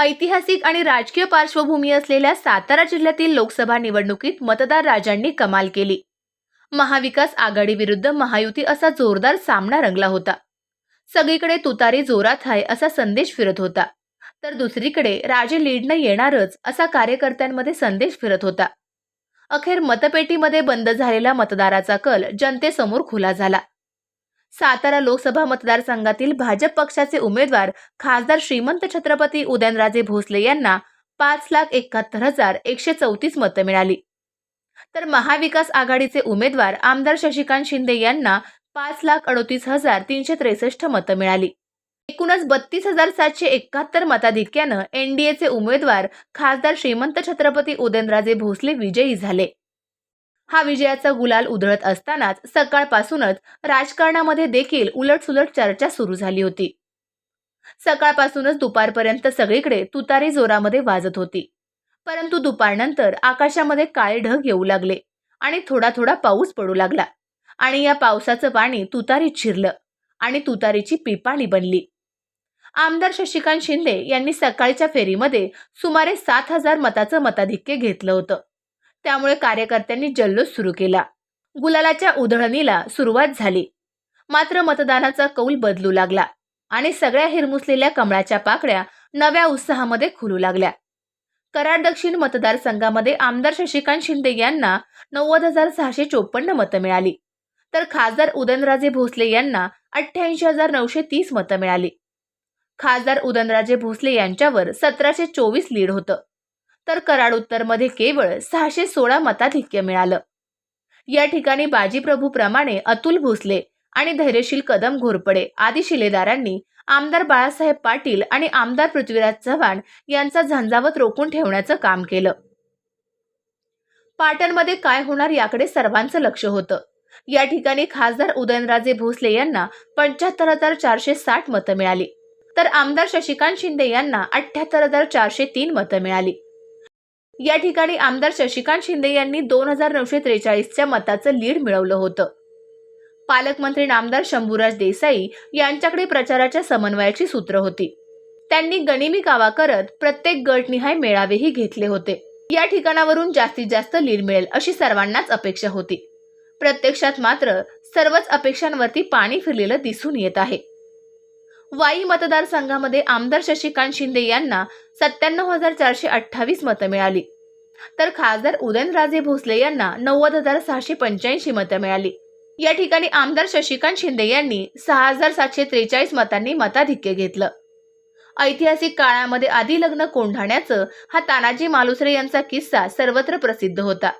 ऐतिहासिक आणि राजकीय पार्श्वभूमी असलेल्या सातारा जिल्ह्यातील लोकसभा निवडणुकीत मतदार राजांनी कमाल केली. महाविकास आघाडी विरुद्ध महायुती असा जोरदार सामना रंगला होता. सगळीकडे तुतारी जोरात आहे असा संदेश फिरत होता. तर दुसरीकडे राजे लीडनं येणारच असा कार्यकर्त्यांमध्ये संदेश फिरत होता. अखेर मतपेटीमध्ये बंद झालेला मतदाराचा कल जनतेसमोर खुला झाला. सातारा लोकसभा मतदारसंघातील भाजप पक्षाचे उमेदवार खासदार श्रीमंत छत्रपती उदयनराजे भोसले यांना पाच लाख एकाहत्तर हजार एकशे चौतीस मतं मिळाली. तर महाविकास आघाडीचे उमेदवार आमदार शशिकांत शिंदे यांना पाच लाख अडोतीस हजार तीनशे त्रेसष्ट मतं मिळाली. एकूणच बत्तीस हजार सातशे एकाहत्तर मताधिक्यानं एनडीएचे उमेदवार खासदार श्रीमंत छत्रपती उदयनराजे भोसले विजयी झाले. हा विजयाचा गुलाल उधळत असतानाच सकाळपासूनच राजकारणामध्ये देखील उलटसुलट चर्चा सुरू झाली होती. सकाळपासूनच दुपारपर्यंत सगळीकडे तुतारी जोरामध्ये वाजत होती. परंतु दुपारनंतर आकाशामध्ये काळे ढग येऊ लागले आणि थोडा थोडा पाऊस पडू लागला आणि या पावसाचं पाणी तुतारीत शिरलं आणि तुतारीची पिपाणी बनली. आमदार शशिकांत शिंदे यांनी सकाळच्या फेरीमध्ये सुमारे सात हजार मताचं मताधिक्य घेतलं होतं. त्यामुळे कार्यकर्त्यांनी जल्लोष सुरू केला. गुलालाच्या उधळणीला सुरुवात झाली. मात्र मतदानाचा कौल बदलू लागला आणि सगळ्या हिरमुसलेल्या कमळाच्या पाकळ्या नव्या उत्साहामध्ये खुलू लागल्या. कराड दक्षिण मतदारसंघामध्ये आमदार शशिकांत शिंदे यांना नव्वद हजार सहाशे चोपन्न मतं मिळाली. तर खासदार उदयनराजे भोसले यांना अठ्ठ्याऐंशी हजार नऊशे तीस मतं मिळाली. खासदार उदयनराजे भोसले यांच्यावर सतराशे चोवीस लीड होतं. तर कराड उत्तरमध्ये केवळ सहाशे सोळा मताधिक्य मिळालं. या ठिकाणी बाजीप्रभूप्रमाणे अतुल भोसले आणि धैर्यशील कदम घोरपडे आदी शिलेदारांनी आमदार बाळासाहेब पाटील आणि आमदार पृथ्वीराज चव्हाण यांचा झंझावत रोखून ठेवण्याचं काम केलं. पाटणमध्ये काय होणार याकडे सर्वांचं लक्ष होतं. या ठिकाणी खासदार उदयनराजे भोसले यांना पंच्याहत्तर हजार चारशे साठ मतं मिळाली. तर आमदार शशिकांत शिंदे यांना अठ्ठ्याहत्तर हजार चारशे तीन मतं मिळाली. या ठिकाणी आमदार शशिकांत शिंदे यांनी दोन हजार नऊशे त्रेचाळीसच्या मताचं लीड मिळवलं होतं. पालकमंत्री नामदार शंभूराज देसाई यांच्याकडे प्रचाराच्या समन्वयाची सूत्र होती. त्यांनी गणिमी कावा करत प्रत्येक गटनिहाय मेळावेही घेतले होते. या ठिकाणावरून जास्तीत जास्त लीड मिळेल अशी सर्वांनाच अपेक्षा होती. प्रत्यक्षात मात्र सर्वच अपेक्षांवरती पाणी फिरलेलं दिसून येत आहे. वाई मतदारसंघामध्ये आमदार शशिकांत शिंदे यांना सत्त्याण्णव हजार चारशे अठ्ठावीस मतं मिळाली. तर खासदार उदयनराजे भोसले यांना नव्वद हजार सहाशे पंच्याऐंशी मतं मिळाली. या ठिकाणी आमदार शशिकांत शिंदे यांनी सहा हजार सातशे त्रेचाळीस मतांनी मताधिक्य घेतलं. ऐतिहासिक काळामध्ये आधी लग्न कोंढाण्याचं हा तानाजी मालुसरे यांचा किस्सा सर्वत्र प्रसिद्ध होता.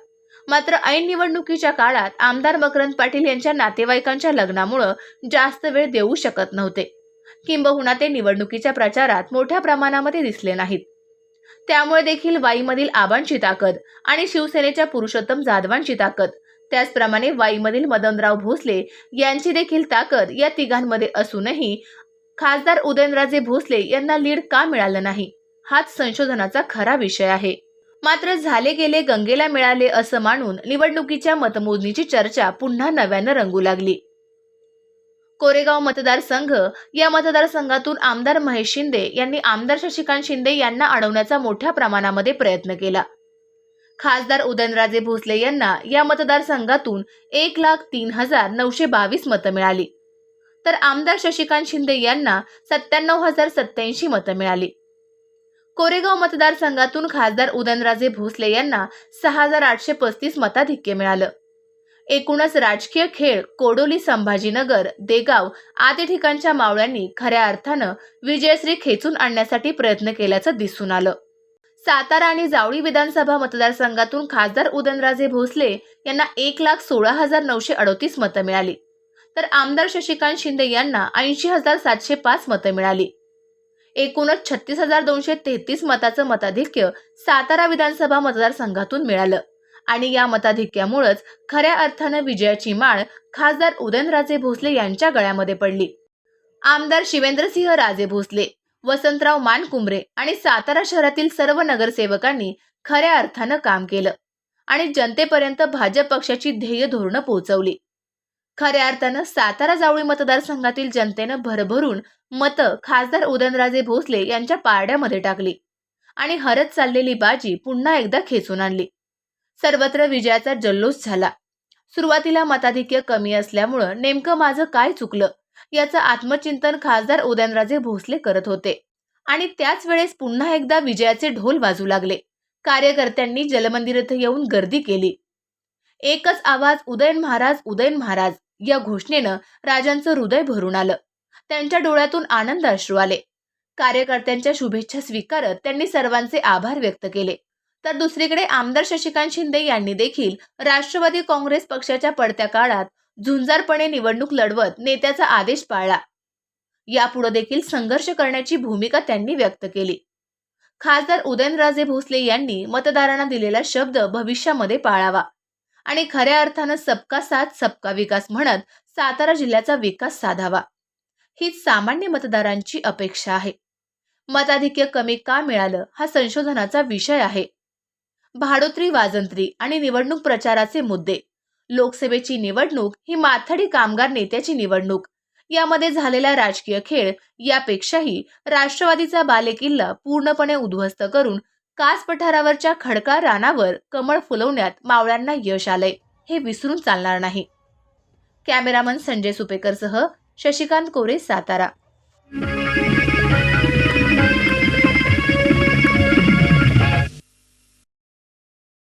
मात्र ऐन निवडणुकीच्या काळात आमदार मकरंद पाटील यांच्या नातेवाईकांच्या लग्नामुळं जास्त वेळ देऊ शकत नव्हते. किंबहुना ते निवडणुकीच्या प्रचारात मोठ्या प्रमाणामध्ये दिसले नाहीत. त्यामुळे देखील वाईमधील आबांची ताकद आणि शिवसेनेच्या पुरुषोत्तम जाधवांची ताकद त्याचप्रमाणे वाईमधील मदनराव भोसले यांची देखील ताकद या तिघांमध्ये असूनही खासदार उदयनराजे भोसले यांना लीड का मिळालं नाही हाच संशोधनाचा खरा विषय आहे. मात्र झाले गेले गंगेला मिळाले असं मानून निवडणुकीच्या मतमोजणीची चर्चा पुन्हा नव्यानं रंगू लागली. कोरेगाव मतदारसंघ. या मतदारसंघातून आमदार महेश शिंदे यांनी आमदार शशिकांत शिंदे यांना अडवण्याचा मोठ्या प्रमाणामध्ये प्रयत्न केला. खासदार उदयनराजे भोसले यांना या मतदारसंघातून एक लाख तीन हजार नऊशे बावीस मतं मिळाली. तर आमदार शशिकांत शिंदे यांना सत्त्याण्णव हजार सत्याऐंशी मतं मिळाली. कोरेगाव मतदारसंघातून खासदार उदयनराजे भोसले यांना सहा हजार आठशे पस्तीस मताधिक्य मिळालं. एकूणच राजकीय खेळ कोडोली संभाजीनगर देगाव आदी ठिकाणच्या मावळ्यांनी खऱ्या अर्थानं विजयश्री खेचून आणण्यासाठी प्रयत्न केल्याचं दिसून आलं. सातारा आणि जावळी विधानसभा मतदारसंघातून खासदार उदयनराजे भोसले यांना एक लाख सोळा हजार नऊशे अडोतीस मतं मिळाली. तर आमदार शशिकांत शिंदे यांना ऐंशी हजार सातशे पाच मतं मिळाली. एकूणच छत्तीस हजार दोनशे तेहतीस मताचं मताधिक्य सातारा विधानसभा मतदारसंघातून मिळालं. आणि या मताधिक्यामुळंच खऱ्या अर्थानं विजयाची माळ खासदार उदयनराजे भोसले यांच्या गळ्यामध्ये पडली. आमदार शिवेंद्रसिंह राजे भोसले वसंतराव मानकुंबरे आणि सातारा शहरातील सर्व नगरसेवकांनी खऱ्या अर्थानं काम केलं आणि जनतेपर्यंत भाजप पक्षाची ध्येय धोरणं पोहोचवली. खऱ्या अर्थानं सातारा जावळी मतदारसंघातील जनतेनं भरभरून मतं खासदार उदयनराजे भोसले यांच्या पारड्यामध्ये टाकली आणि हरत चाललेली बाजी पुन्हा एकदा खेचून आणली. सर्वत्र विजयाचा जल्लोष झाला. सुरुवातीला मताधिक्य कमी असल्यामुळं नेमकं माझं काय चुकलं? याचं आत्मचिंतन खासदार उदयनराजे भोसले करत होते. आणि त्याच वेळेस पुन्हा एकदा विजयाचे ढोल वाजू लागले. कार्यकर्त्यांनी जलमंदिरात येऊन गर्दी केली. एकच आवाज उदयन महाराज उदयन महाराज या घोषणेनं राजांचं हृदय भरून आलं. त्यांच्या डोळ्यातून आनंद अश्रू आले. कार्यकर्त्यांच्या शुभेच्छा स्वीकारत त्यांनी सर्वांचे आभार व्यक्त केले. तर दुसरीकडे आमदार शशिकांत शिंदे यांनी देखील राष्ट्रवादी काँग्रेस पक्षाच्या पडत्या काळात झुंजारपणे निवडणूक लढवत नेत्याचा आदेश पाळला. यापुढे देखील संघर्ष करण्याची भूमिका त्यांनी व्यक्त केली. खासदार उदयनराजे भोसले यांनी मतदारांना दिलेला शब्द भविष्यामध्ये पाळावा आणि खऱ्या अर्थानं सबका साथ सबका विकास म्हणत सातारा जिल्ह्याचा विकास साधावा. हीच सामान्य मतदारांची अपेक्षा आहे. मताधिक्य कमी का मिळालं हा संशोधनाचा विषय आहे. भाडोत्री वाजंत्री आणि निवडणूक प्रचाराचे मुद्दे. लोकसभेची निवडणूक ही माथाडी कामगार नेत्याची निवडणूक. यामध्ये झालेला राजकीय खेळ यापेक्षाही राष्ट्रवादीचा बालेकिल्ला पूर्णपणे उद्ध्वस्त करून कास पठारावरच्या खडका रानावर कमळ फुलवण्यात मावळ्यांना यश आलंय. हे विसरून चालणार नाही. कॅमेरामन संजय सुपेकरसह शशिकांत कोरे सातारा.